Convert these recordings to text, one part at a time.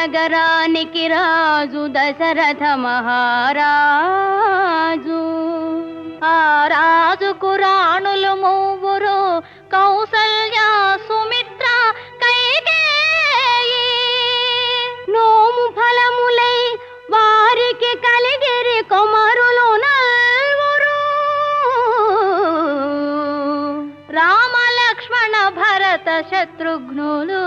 నగరానికి రాజు దశరథ మహారాజు. ఆ రాజు కురాణులు మూవురు కౌసల్య సుమిత్ర కైకేయి. నోము ఫలములై వారికి కలిగిరి కొమరులు నల్వురు. రామలక్ష్మణ భరత శత్రుఘ్నులు.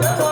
Oh,